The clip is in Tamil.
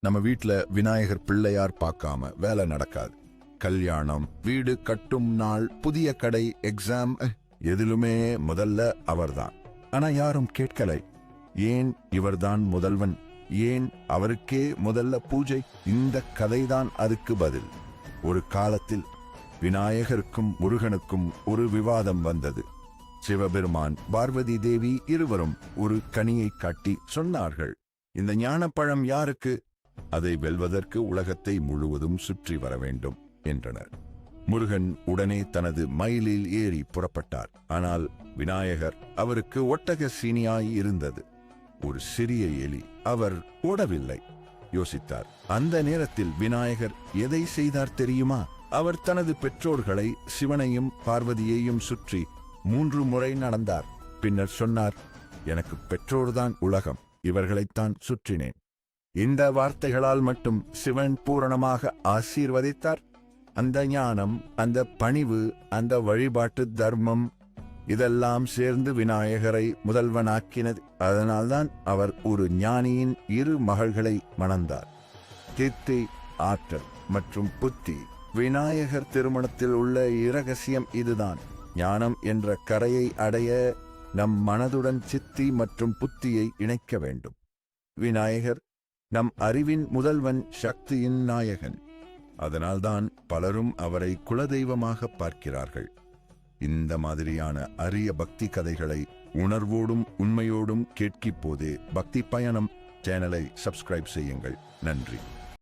நம்ம வீட்டில் விநாயகர் பிள்ளையார் பார்க்காம வேலை நடக்காது. கல்யாணம் வீடு கட்டும் நாள் புதிய கடை எக்ஸாம் எதிலுமே முதல்ல அவர்தான். ஆனா யாரும் கேட்கலை. ஏன் இவர்தான் முதல்வன்? ஏன் அவருக்கே முதல்ல பூஜை? இந்த கதைதான் அதுக்கு பதில். ஒரு காலத்தில் விநாயகருக்கும் முருகனுக்கும் ஒரு விவாதம் வந்தது. சிவபெருமான் பார்வதி தேவி இருவரும் ஒரு கனியை காட்டி சொன்னார்கள். இந்த ஞானப்பழம் யாருக்கு? அதை வெல்வதற்கு உலகத்தை முழுவதும் சுற்றி வர வேண்டும் என்றனர். முருகன் உடனே தனது மயிலில் ஏறி புறப்பட்டார். ஆனால் விநாயகர் அவருக்கு ஒட்டக சீனியாய் இருந்தது. ஒரு சிறிய எலி அவர் ஓடவில்லை. யோசித்தார் அந்த நேரத்தில் விநாயகர் எதை செய்தார் தெரியுமா? அவர் தனது பெற்றோர்களை சிவனையும் பார்வதியையும் சுற்றி மூன்று முறை நடந்தார். பின்னர் சொன்னார் எனக்கு பெற்றோர்தான் உலகம் இவர்களைத்தான் சுற்றினேன். இந்த வார்த்தைகளால் மட்டும் சிவன் பூரணமாக ஆசீர்வதித்தார். அந்த ஞானம் அந்த பணிவு அந்த வழிபாட்டு தர்மம் இதெல்லாம் சேர்ந்து விநாயகரை முதல்வனாக்கினது. அதனால்தான் அவர் ஒரு ஞானியின் இரு மகள்களை மணந்தார். கீர்த்தி ஆற்றல் மற்றும் புத்தி. விநாயகர் திருமணத்தில் உள்ள இரகசியம் இதுதான். ஞானம் என்ற கரையை அடைய நம் மனதுடன் சித்தி மற்றும் புத்தியை இணைக்க வேண்டும். விநாயகர் நம் அறிவின் முதல்வன் சக்தியின் நாயகன். அதனால்தான் பலரும் அவரை குலதெய்வமாக பார்க்கிறார்கள். இந்த மாதிரியான அரிய பக்தி கதைகளை உணர்வோடும் உண்மையோடும் கேட்கிப்போதே பக்தி பயணம் சேனலை சப்ஸ்கிரைப் செய்யுங்கள். நன்றி.